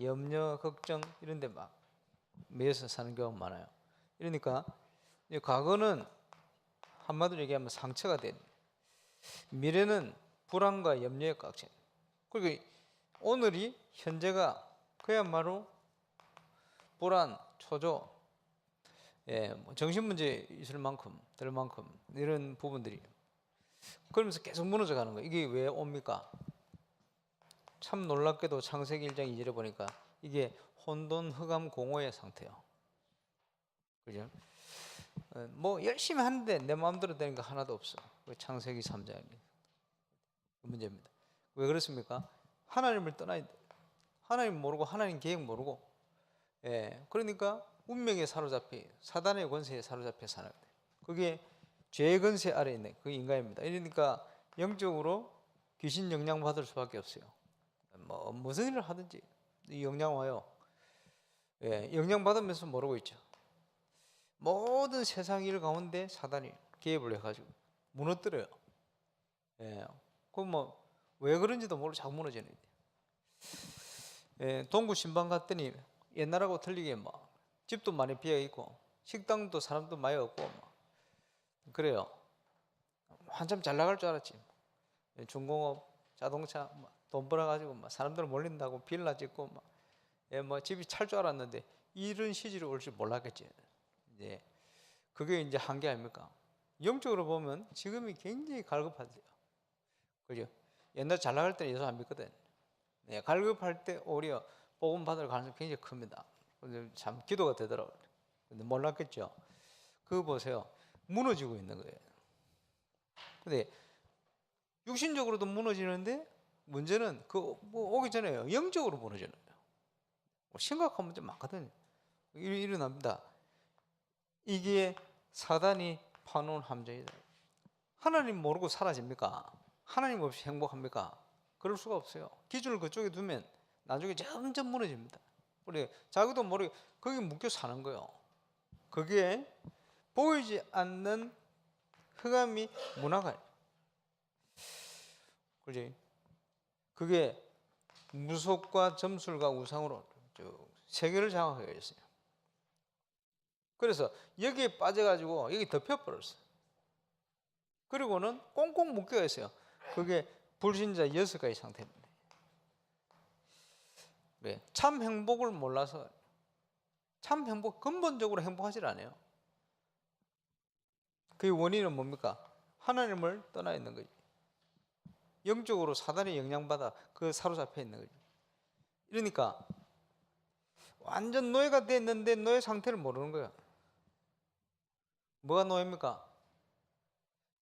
염려, 걱정 이런 데 막 매여서 사는 경우가 많아요. 이러니까 이 과거는 한마디로 얘기하면 상처가 된 미래는 불안과 염려의 깍지. 그리고 오늘이 현재가 그야말로 불안, 초조, 예, 뭐 정신 문제 있을 만큼, 될 만큼 이런 부분들이 그러면서 계속 무너져 가는 거예요. 이게 왜 옵니까? 참 놀랍게도 창세기 1장 2절에 보니까 이게 혼돈, 흑암, 공허의 상태예요. 그죠? 어, 뭐 열심히 하는데 내 마음대로 되는 거 하나도 없어. 그 창세기 3장입니다. 그 문제입니다. 왜 그렇습니까? 하나님을 떠나야 돼. 하나님 모르고 하나님 계획 모르고 예. 그러니까 운명에 사로잡혀 사단의 권세에 사로잡혀 사는 거예요. 그게 죄의 권세 아래 있는 그 인간입니다. 이러니까 영적으로 귀신 영향 받을 수밖에 없어요. 뭐 무슨 일을 하든지 이 영향 와요. 예, 영향 받으면서 모르고 있죠. 모든 세상 일 가운데 사단이 개입을 해가지고 무너뜨려요. 예, 그뭐왜 그런지도 모르고 자꾸 무너지는. 예, 동구 신방 갔더니 옛날하고 틀리게 뭐 집도 많이 비어 있고 식당도 사람도 많이 없고 뭐 그래요. 한참 잘 나갈 줄 알았지. 예, 중공업, 자동차 뭐 돈 벌어가지고 막 사람들 몰린다고 빌라 짓고 막, 예, 뭐 집이 찰 줄 알았는데 이런 시절이 올 줄 몰랐겠지. 이제 그게 이제 한계 아닙니까? 영적으로 보면 지금이 굉장히 갈급하죠. 그죠? 옛날 잘 나갈 때는 예수 안 믿거든. 네, 갈급할 때 오히려 복음 받을 가능성이 굉장히 큽니다. 참 기도가 되더라고요. 근데 몰랐겠죠. 그거 보세요. 무너지고 있는 거예요. 근데 육신적으로도 무너지는데 문제는 그 뭐 오기 전에 영적으로 무너지는 거예요. 뭐 심각한 문제 많거든요. 일- 일어납니다. 이게 사단이 파놓은 함정이다. 하나님 모르고 사라집니까? 하나님 없이 행복합니까? 그럴 수가 없어요. 기준을 그쪽에 두면 나중에 점점 무너집니다. 우리 자기도 모르게 거기 묶여 사는 거예요. 그게 보이지 않는 흑암이 문화가 그지? 그게 무속과 점술과 우상으로 쭉 세계를 장악하게 됐어요. 그래서 여기에 빠져가지고 여기 덮여버렸어요. 그리고는 꽁꽁 묶여 있어요. 그게 불신자 여섯 가지 상태입니다. 왜? 참 행복을 몰라서 참 행복 근본적으로 행복하지 않아요. 그 원인은 뭡니까? 하나님을 떠나 있는 거지. 영적으로 사단의 영향받아 그 사로잡혀 있는 거죠. 이러니까 완전 노예가 됐는데 노예 상태를 모르는 거야. 뭐가 노예입니까?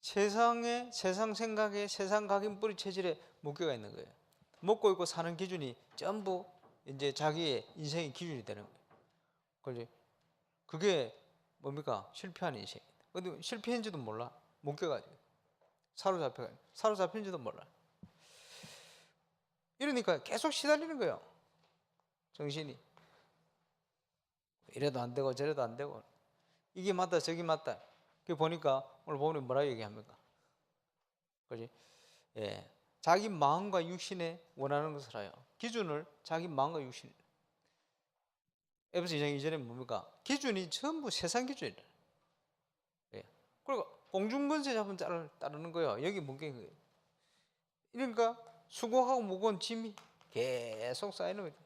세상에 세상 생각에 세상 각인 뿌리 체질에 묶여가 있는 거예요. 먹고 있고 사는 기준이 전부 이제 자기의 인생의 기준이 되는 거예요. 그지? 그게 뭡니까? 실패한 인생. 근데 실패인지도 몰라. 묶여가지고. 사로잡혀 사로잡힌지도 몰라. 이러니까 계속 시달리는 거예요. 정신이. 이래도 안 되고 저래도 안 되고 이게 맞다 저기 맞다. 그 보니까 오늘 보면 뭐라 얘기합니까? 그지? 예. 자기 마음과 육신에 원하는 것을 하여 기준을 자기 마음과 육신 에베소 2장 이전에 뭡니까? 기준이 전부 세상 기준이래. 예. 그리고 공중권세 잡은 자를 따르는 거예요. 여기 문경인 거예요. 그러니까 수고하고 무거운 짐이 계속 쌓이는 거죠.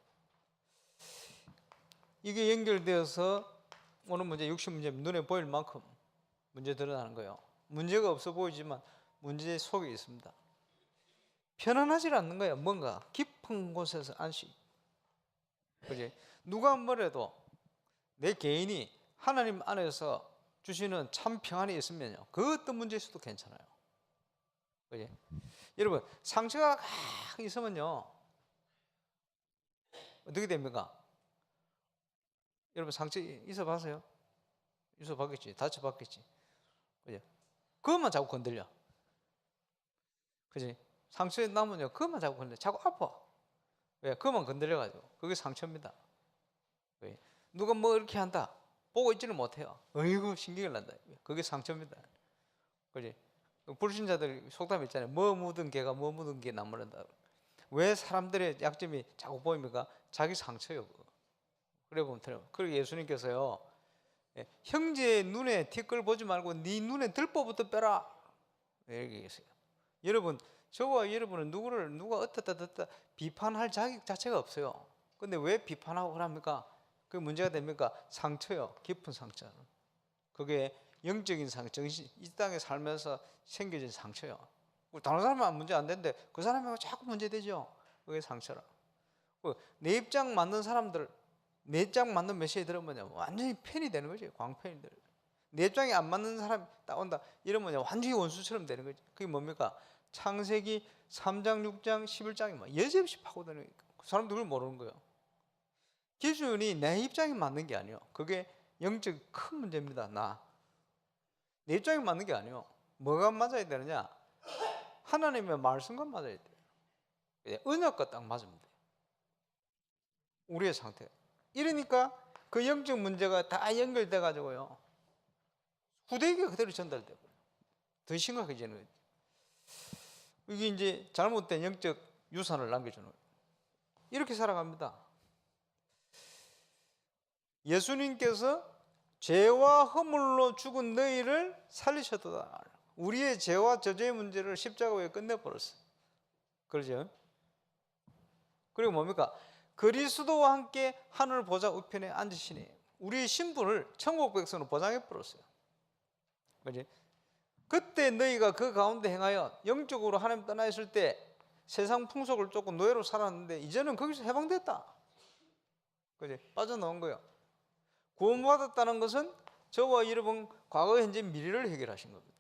이게 연결되어서 오늘 문제 60 문제 눈에 보일 만큼 문제 드러나는 거예요. 문제가 없어 보이지만 문제 속에 있습니다. 편안하지 않는 거예요. 뭔가 깊은 곳에서 안식. 그지? 누가 뭐래도 내 개인이 하나님 안에서 주시는 참 평안이 있으면요. 그 어떤 문제 있어도 괜찮아요. 그지? 여러분, 상처가 막 있으면요. 어떻게 됩니까? 여러분, 상처 있어 봤어요? 있어 봤겠지. 다쳐 봤겠지. 그지? 그것만 자꾸 건들려. 그지? 상처에 남으면요. 그것만 자꾸 건들려. 자꾸 아파. 왜? 그것만 건드려가지고. 그게 상처입니다. 왜? 누가 뭐 이렇게 한다. 보고 있지는 못해요. 어이구, 신경을 난다. 그게 상처입니다. 그지? 불신자들 속담 있잖아요. 뭐 묻은 개가 뭐 묻은 개 나무란다. 왜 사람들의 약점이 자꾸 보입니까? 자기 상처요. 그래 보면 돼요. 그리고 예수님께서요. 예, 형제의 눈에 티끌 보지 말고 네 눈에 들보부터 빼라. 이렇게 얘기했어요. 여러분, 저와 여러분은 누구를 누가 어떻다 어떻다 비판할 자격 자체가 없어요. 근데 왜 비판하고 그럽니까? 그 문제가 됩니까? 상처요. 깊은 상처. 그게 영적인 상처, 이 땅에 살면서 생겨진 상처요. 뭐 다른 사람은 문제 안 되는데 그 사람하고 자꾸 문제 되죠. 그게 상처라. 그내 입장 맞는 사람들, 내 입장 맞는 메시지 들으면 완전히 팬이 되는 거지. 거지. 내 입장에 안 맞는 사람이 따온다. 이러면 완전히 원수처럼 되는 거지. 그게 뭡니까? 창세기 3장, 6장, 11장이 막 여지없이 파고드는 거니까. 그 사람도 그걸 모르는 거예요. 기준이 내 입장에 맞는 게 아니에요. 그게 영적 큰 문제입니다. 나. 내 입장에 맞는 게 아니에요. 뭐가 맞아야 되느냐? 하나님의 말씀과 맞아야 돼요. 언약과 딱 맞으면 돼요. 우리의 상태. 이러니까 그 영적 문제가 다 연결돼 가지고요. 후대에게 그대로 버려요. 더 심각해지는 거죠. 이게 이제 잘못된 영적 유산을 남겨주는 거예요. 이렇게 살아갑니다. 예수님께서 죄와 허물로 죽은 너희를 살리셨다. 우리의 죄와 저주의 문제를 십자가 위에 끝내버렸어. 그러죠? 그리고 뭡니까? 그리스도와 함께 하늘 보좌 우편에 앉으시니 우리의 신분을 천국 백성으로 보장해 버렸어요. 그지? 그때 너희가 그 가운데 행하여 영적으로 하나님 떠나 있을 때 세상 풍속을 쫓고 노예로 살았는데 이제는 거기서 해방됐다. 그지? 빠져나온 거예요. 구원받았다는 것은 저와 여러분 과거, 현재, 미래를 해결하신 겁니다.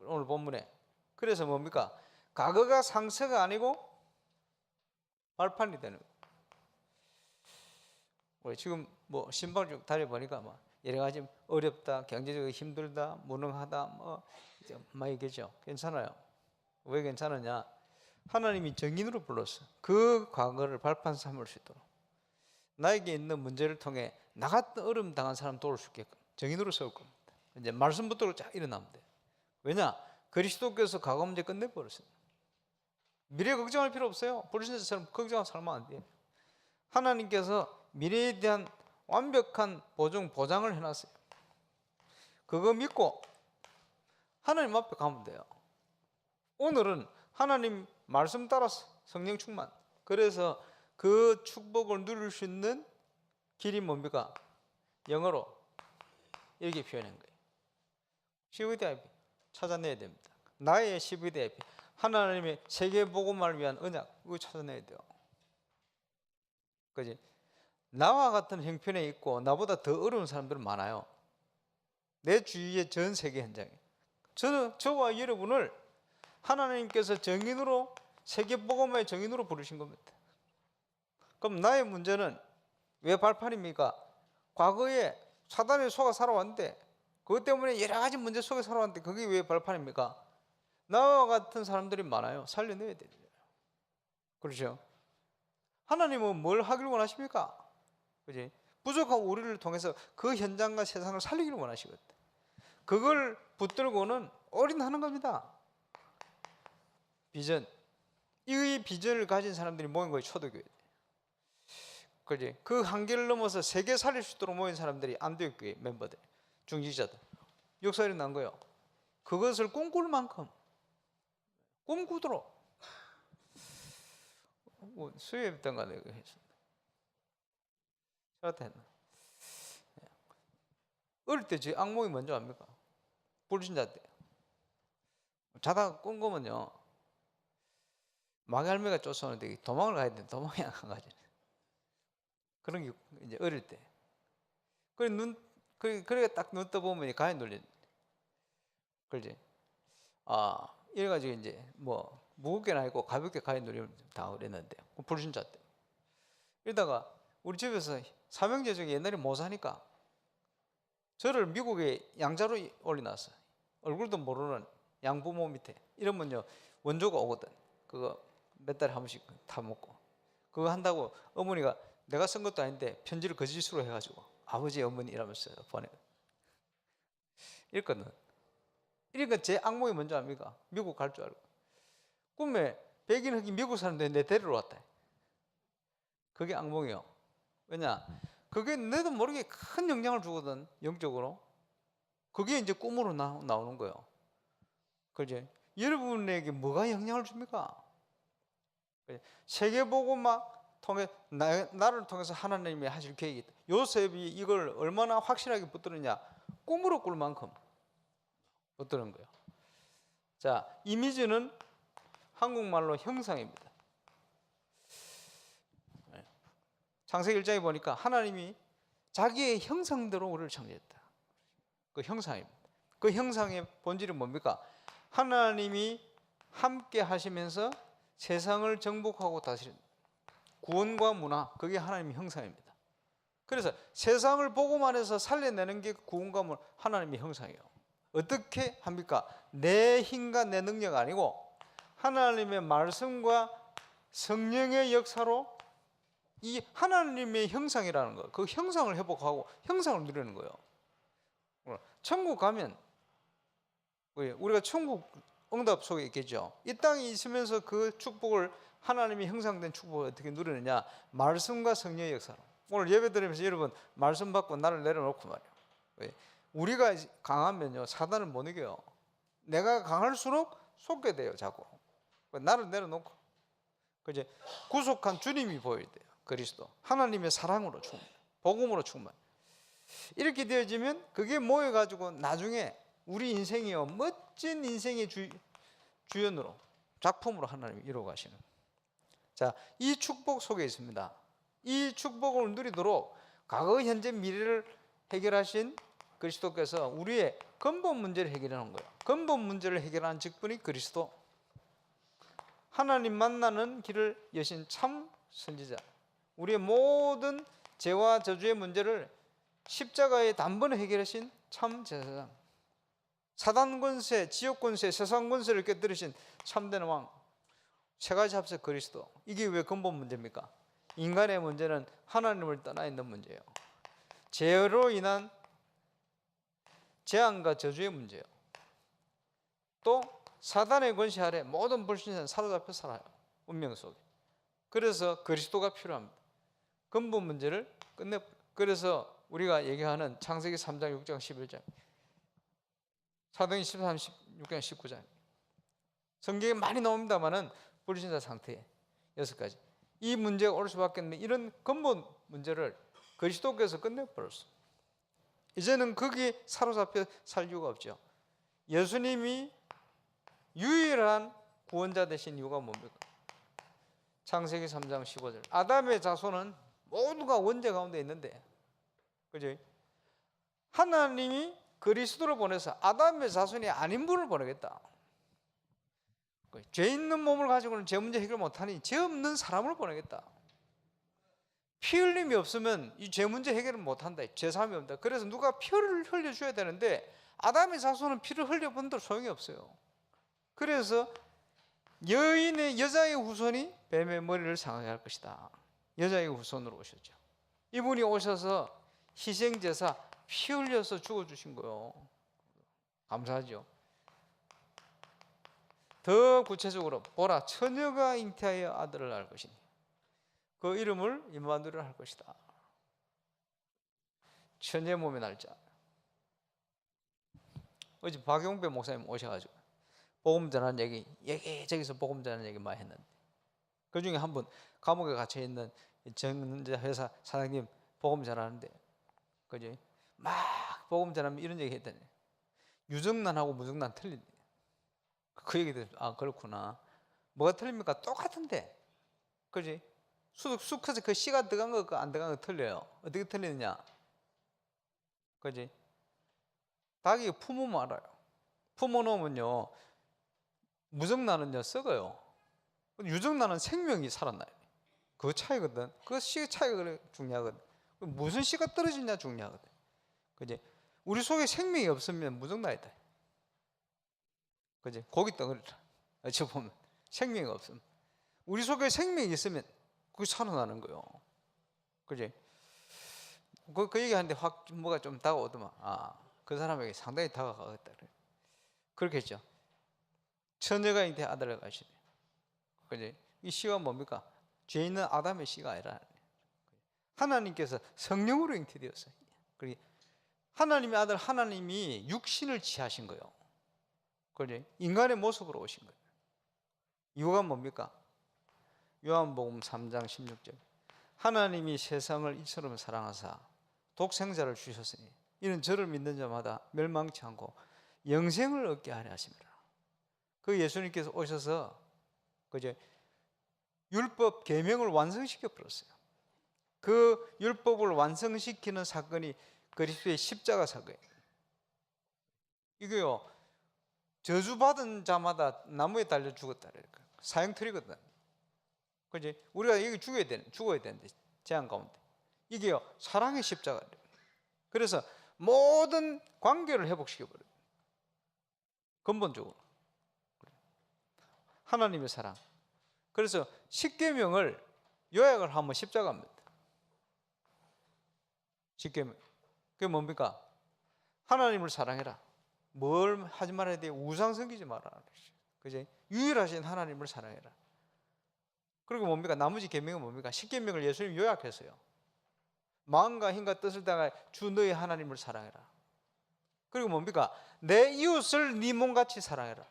오늘 본문에. 그래서 뭡니까? 과거가 상처가 아니고 발판이 되는. 우리 지금 뭐 신발 좀 다려보니까 뭐 여러 가지 어렵다, 경제적으로 힘들다, 무능하다, 뭐막 얘기죠. 괜찮아요. 왜 괜찮으냐? 하나님이 정인으로 불렀어. 그 과거를 발판 삼을 수 있도록. 나에게 있는 문제를 통해 나 같은 어려움 당한 사람 도울 수 있게끔 정인으로 세울 겁니다. 이제 말씀부터 쫙 일어나면 돼. 왜냐? 그리스도께서 과거 문제 끝내버렸어요. 미래 걱정할 필요 없어요. 불신자처럼 걱정하고 살면 안 돼요. 하나님께서 미래에 대한 완벽한 보증, 보장을 해놨어요. 그거 믿고 하나님 앞에 가면 돼요. 오늘은 하나님 말씀 따라서 성령 충만. 그래서 그 축복을 누릴 수 있는 길이 뭡니까? 영어로 이렇게 표현한 거예요. CVDIP 찾아내야 됩니다. 나의 CVDIP 하나님의 세계 복음을 위한 언약 이거 찾아내야 돼요. 그지? 나와 같은 형편에 있고 나보다 더 어려운 사람들은 많아요. 내 주위의 전 세계 현장에. 저는 저와 여러분을 하나님께서 정인으로 세계 복음의 정인으로 부르신 겁니다. 그럼 나의 문제는 왜 발판입니까? 과거에 사단의 속아 살아왔는데 그것 때문에 여러 가지 문제 속에 살아왔는데 그게 왜 발판입니까? 나와 같은 사람들이 많아요. 살려내야 돼요. 그렇죠? 하나님은 뭘 하길 원하십니까? 그지? 부족한 우리를 통해서 그 현장과 세상을 살리기를 원하시거든. 그걸 붙들고는 올인하는 겁니다. 비전. 이 비전을 가진 사람들이 모인 거예요. 초대교회. 그지? 그 한계를 넘어서 세계 살릴 수 있도록 모인 사람들이 안되교회 멤버들, 중직자들. 역사를 난 거예요. 그것을 꿈꿀 만큼 꿈꾸도록 뭐 수요일부터 간에 했습니다. 저한테 했나? 어릴 때 제 악몽이 뭔지 압니까? 불신자 때. 자다가 꾼 거면요. 마갈매가 쫓아오는데 도망을 가야 되는데 도망이 안 가지. 그런 게 이제 어릴 때. 그래 눈 그래 그래 딱눈 떠보면 가에 눌린. 그러지. 아 이래 가지고 이제 뭐 무겁게는 아니고 가볍게 가에 눌리면 다 그랬는데 불신자 때. 이러다가 우리 집에서 삼형제 중에 옛날에 못 사니까 저를 미국에 양자로 올려놨어요. 얼굴도 모르는 양부모 밑에 이러면요 원조가 오거든. 그거 몇 달에 한 번씩 다 먹고 그거 한다고 어머니가 내가 쓴 것도 아닌데 편지를 거짓으로 해가지고 아버지 어머니 이러면서 보내. 이랬거든. 이러니까 제 악몽이 뭔지 압니까? 미국 갈 줄 알고 꿈에 백인 흑인 미국 사람들 내 데리러 왔다. 그게 악몽이요. 왜냐? 그게 내도 모르게 큰 영향을 주거든 영적으로. 그게 이제 꿈으로 나, 나오는 거예요. 그지? 여러분에게 뭐가 영향을 줍니까? 그지? 세계 보고만 통해 나, 나를 통해서 하나님이 하실 계획이 있다. 요셉이 이걸 얼마나 확실하게 붙들었냐? 꿈으로 꿀 만큼 붙드는 거예요. 자, 이미지는 한국말로 형상입니다. 네. 창세기 1장에 보니까 하나님이 자기의 형상대로 우리를 창조했다. 그 형상입니다. 그 형상의 본질은 뭡니까? 하나님이 함께 하시면서 세상을 정복하고 다스리는 구원과 문화, 그게 하나님의 형상입니다. 그래서 세상을 보고만 해서 살려내는 게 구원과 문화, 하나님의 형상이에요. 어떻게 합니까? 내 힘과 내 능력 아니고 하나님의 말씀과 성령의 역사로 이 하나님의 형상이라는 거, 그 형상을 회복하고 형상을 누리는 거예요. 천국 가면 우리가 천국 응답 속에 있겠죠. 이 땅에 있으면서 그 축복을 하나님이 형상된 축복을 어떻게 누리느냐? 말씀과 성령의 역사로. 오늘 예배 드리면서 여러분 말씀 받고 나를 내려놓고 말이에요. 우리가 강하면요 사단을 못 이겨요. 내가 강할수록 속게 돼요 자꾸. 나를 내려놓고 그제 구속한 주님이 보여야 돼요. 그리스도 하나님의 사랑으로 충만, 복음으로 충만. 이렇게 되어지면 그게 모여가지고 나중에 우리 인생이요 멋진 인생의 주, 주연으로 작품으로 하나님이 이루어 가시는. 자, 이 축복 속에 있습니다. 이 축복을 누리도록 과거, 현재, 미래를 해결하신 그리스도께서 우리의 근본 문제를 해결하는 거예요. 근본 문제를 해결하는 직분이 그리스도. 하나님 만나는 길을 여신 참 선지자. 우리의 모든 죄와 저주의 문제를 십자가의 단번에 해결하신 참 제사장. 사단 권세, 지옥 권세, 세상 권세를 깨뜨리신 참된 왕. 세 가지 합쳐 그리스도. 이게 왜 근본 문제입니까? 인간의 문제는 하나님을 떠나 있는 문제예요. 죄로 인한 재앙과 저주의 문제예요. 또 사단의 권세 아래 모든 불신자는 사로잡혀 살아요. 운명 속에. 그래서 그리스도가 필요합니다. 근본 문제를 끝내 그래서 우리가 얘기하는 창세기 3장, 6장, 11장, 사도행 13, 16장, 19장. 성경에 많이 나옵니다만은 불신자 상태 여섯 가지. 이 문제가 올 수밖에 없는 이런 근본 문제를 그리스도께서 끝내버렸어. 이제는 거기에 사로잡혀 살 이유가 없죠. 예수님이 유일한 구원자 되신 이유가 뭡니까? 창세기 3장 15절. 아담의 자손은 모두가 원죄 가운데 있는데, 그죠? 하나님이 그리스도를 보내서 아담의 자손이 아닌 분을 보내겠다. 죄 있는 몸을 가지고는 죄 문제 해결 못하니 죄 없는 사람을 보내겠다. 피 흘림이 없으면 이 죄 문제 해결을 못한다. 죄 사함이 없다. 그래서 누가 피를 흘려줘야 되는데 아담의 자손은 피를 흘려본들 소용이 없어요. 그래서 여인의 여자의 후손이 뱀의 머리를 상하게 할 것이다. 여자의 후손으로 오셨죠. 이분이 오셔서 희생제사 피 흘려서 죽어주신 거요. 감사하죠. 더 구체적으로 보라 처녀가 잉태하여 아들을 낳을 것이니 그 이름을 임마누엘 할 것이다. 처녀 몸의 날짜. 어제 박용배 목사님 오셔가지고 복음 전하는 얘기 여기저기서 복음 전하는 얘기 많이 했는데 그 중에 한 분 감옥에 갇혀 있는 정자 회사 사장님 복음 전하는데 그지 막 복음 전하면 이런 얘기 했더니 유정란하고 무정란 틀린대. 그 얘기 듣, 아 그렇구나. 뭐가 틀립니까? 똑같은데, 그지? 수둑 쑥해서 그 씨가 들어간 거, 안 들어간 거 틀려요. 어떻게 틀리느냐? 그지? 닭이 품으면 알아요. 품어 놓으면요, 무정란은요 썩어요. 유정란은 생명이 살아나요. 그 차이거든. 그 씨 차이가 중요하거든. 무슨 씨가 떨어지냐 중요하거든. 그지? 우리 속에 생명이 없으면 무정란이다. 그지? 고기 덩어리라. 어찌 보면 생명이 없음. 우리 속에 생명이 있으면 그게 살아나는 거요. 그지? 그, 그 얘기하는데 확 뭐가 좀 다가오더만. 아, 그 사람에게 상당히 다가가겠다. 그래. 그렇겠죠. 처녀가 이제 아들을 가시네. 그지? 이 씨가 뭡니까? 죄 있는 아담의 씨가 아니라 하나님께서 성령으로 잉태되었어요. 하나님의 아들 하나님이 육신을 취하신 거예요. 그지? 인간의 모습으로 오신 거예요. 이유가 뭡니까? 요한복음 3장 16절. 하나님이 세상을 이처럼 사랑하사 독생자를 주셨으니 이는 저를 믿는 자마다 멸망치 않고 영생을 얻게 하려 하심이라. 그 예수님께서 오셔서 그제 율법 계명을 완성시켜 버렸어요. 그 율법을 완성시키는 사건이 그리스도의 십자가 사건이에요. 이게요 저주받은 자마다 나무에 달려 죽었다 그러니까 사형틀이거든. 그지? 우리가 여기 죽어야 되는 죽어야 되는데 재앙 가운데 이게요 사랑의 십자가. 그래서 모든 관계를 회복시켜 버려. 근본적으로 하나님의 사랑. 그래서 십계명을 요약을 하면 십자가입니다. 십계명. 그게 뭡니까? 하나님을 사랑해라. 뭘 하지 말아야 돼? 우상 섬기지 마라. 그지? 유일하신 하나님을 사랑해라. 그리고 뭡니까? 나머지 계명은 뭡니까? 십계명을 예수님 요약했어요. 마음과 힘과 뜻을 다해 주 너의 하나님을 사랑해라. 그리고 뭡니까? 내 이웃을 네 몸같이 사랑해라.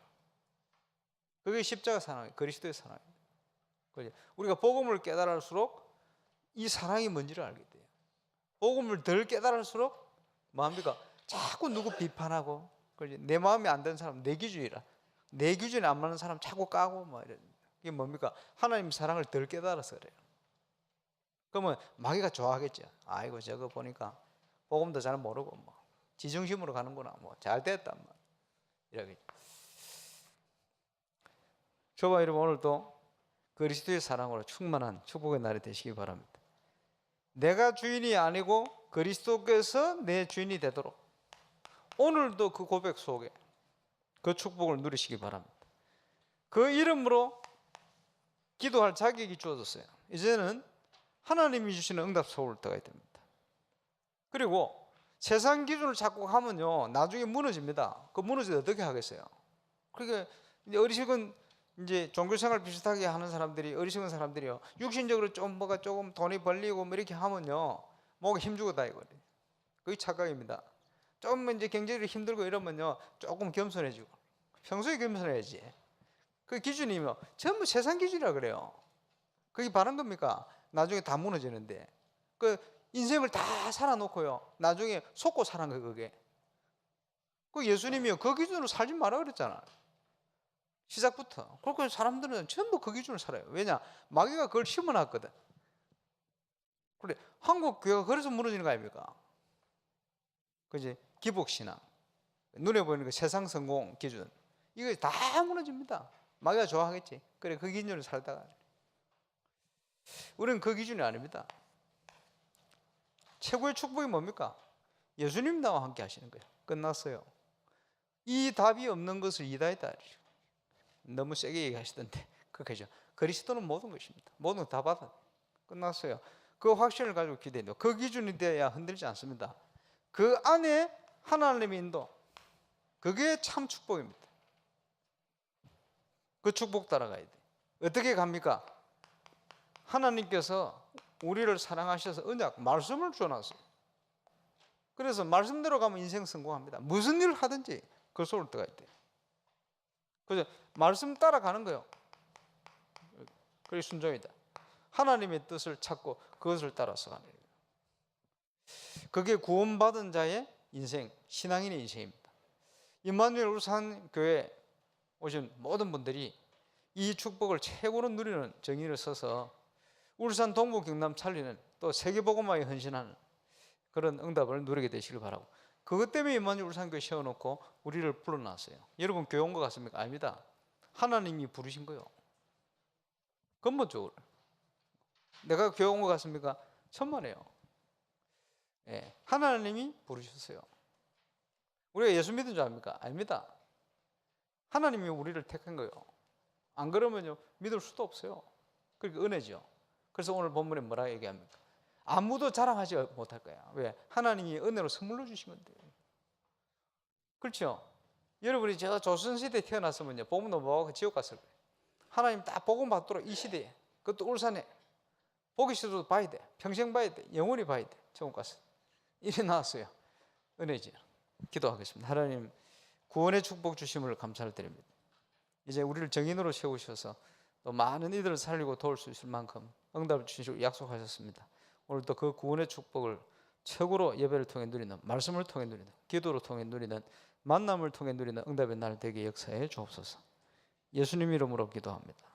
그게 십자가 사랑이에요. 그리스도의 사랑이에요. 그죠? 우리가 복음을 깨달을수록 이 사랑이 뭔지를 알게 돼요. 복음을 덜 깨달을수록 뭐합니까? 자꾸 누구 비판하고? 내 마음에 안 드는 사람 내 기준이라 내 기준에 안 맞는 사람 자꾸 까고 뭐 이런 이게 뭡니까? 하나님 사랑을 덜 깨달아서 그래요. 그러면 마귀가 좋아하겠죠. 아이고 저거 보니까 복음도 잘 모르고 뭐 지중심으로 가는구나 뭐 잘 됐단 말 이러겠죠. 저와 여러분 오늘도 그리스도의 사랑으로 충만한 축복의 날이 되시기 바랍니다. 내가 주인이 아니고 그리스도께서 내 주인이 되도록 오늘도 그 고백 속에 그 축복을 누리시기 바랍니다. 그 이름으로 기도할 자격이 주어졌어요. 이제는 하나님이 주시는 응답 속을 떠가야 됩니다. 그리고 세상 기준을 자꾸 하면요 나중에 무너집니다. 그 무너질 때 어떻게 하겠어요? 그러니까 어리석은 이제 종교생활 비슷하게 하는 사람들이 어리석은 사람들이요 육신적으로 좀 뭐가 조금 돈이 벌리고 뭐 이렇게 하면요 뭐가 힘주고 다니고 그게 착각입니다. 좀 이제 경제적으로 힘들고 이러면요 조금 겸손해지고 평소에 겸손해야지. 그 기준이면 전부 세상 기준이라 그래요. 그게 바른 겁니까? 나중에 다 무너지는데 그 인생을 다 살아놓고요 나중에 속고 거 그게. 그 예수님이요 그 기준으로 살지 마라 그랬잖아. 시작부터. 그렇게 사람들은 전부 그 기준으로 살아요. 왜냐? 마귀가 그걸 심어놨거든. 그래, 한국 교회가 그래서 무너지는 거 아닙니까? 그지? 기복신앙. 눈에 보이는 그 세상 성공 기준. 이거 다 무너집니다. 마귀가 좋아하겠지. 그래, 그 기준으로 살다가. 우리는 그 기준이 아닙니다. 최고의 축복이 뭡니까? 예수님 나와 함께 하시는 거예요. 끝났어요. 이 답이 없는 것을 이다이다. 너무 세게 얘기하시던데 그렇게죠. 그리스도는 모든 것입니다. 모든 다 받아 끝났어요. 그 확신을 가지고 기대해도 그 기준이 되어야 흔들지 않습니다. 그 안에 하나님의 인도 그게 참 축복입니다. 그 축복 따라가야 돼. 어떻게 갑니까? 하나님께서 우리를 사랑하셔서 언약 말씀을 주어놨어요. 그래서 말씀대로 가면 인생 성공합니다. 무슨 일을 하든지 그 속을 들어가야 돼. 그래서 말씀 따라가는 거예요. 그게 순종이다. 하나님의 뜻을 찾고 그것을 따라서 가는 거예요. 그게 구원받은 자의 인생, 신앙인의 인생입니다. 임마누엘 울산 교회 오신 모든 분들이 이 축복을 최고로 누리는 정의를 써서 울산 동부 경남 찰리는 또 세계복음화에 헌신하는 그런 응답을 누리게 되시길 바라고 그것 때문에 임마누엘 울산교회 세워놓고 우리를 불러놨어요. 여러분 교회 온 것 같습니까? 아닙니다. 하나님이 부르신 거요. 근본적으로. 내가 교회 온 것 같습니까? 천만에요. 예, 하나님이 부르셨어요. 우리가 예수 믿은 줄 압니까? 아닙니다. 하나님이 우리를 택한 거예요. 안 그러면요 믿을 수도 없어요. 그러니까 은혜죠. 그래서 오늘 본문에 뭐라 얘기합니까? 아무도 자랑하지 못할 거야. 왜? 하나님이 은혜로 선물로 주신 건데. 그렇죠? 여러분이 제가 조선시대에 태어났으면요, 보면 뭐하고 지옥 갔을 거예요. 하나님 딱 복음 받도록 이 시대에 그것도 울산에 보기 싫어도 봐야 돼. 평생 봐야 돼. 영원히 봐야 돼. 천국 가서. 일이 나왔어요. 은혜지. 기도하겠습니다. 하나님 구원의 축복 주심을 감사를 드립니다. 이제 우리를 정인으로 세우셔서 또 많은 이들을 살리고 도울 수 있을 만큼 응답을 주시고 약속하셨습니다. 오늘도 그 구원의 축복을 최고로 예배를 통해 누리는 말씀을 통해 누리는 기도로 통해 누리는 만남을 통해 누리는 응답의 날 되게 역사해 주옵소서. 예수님 이름으로 기도합니다.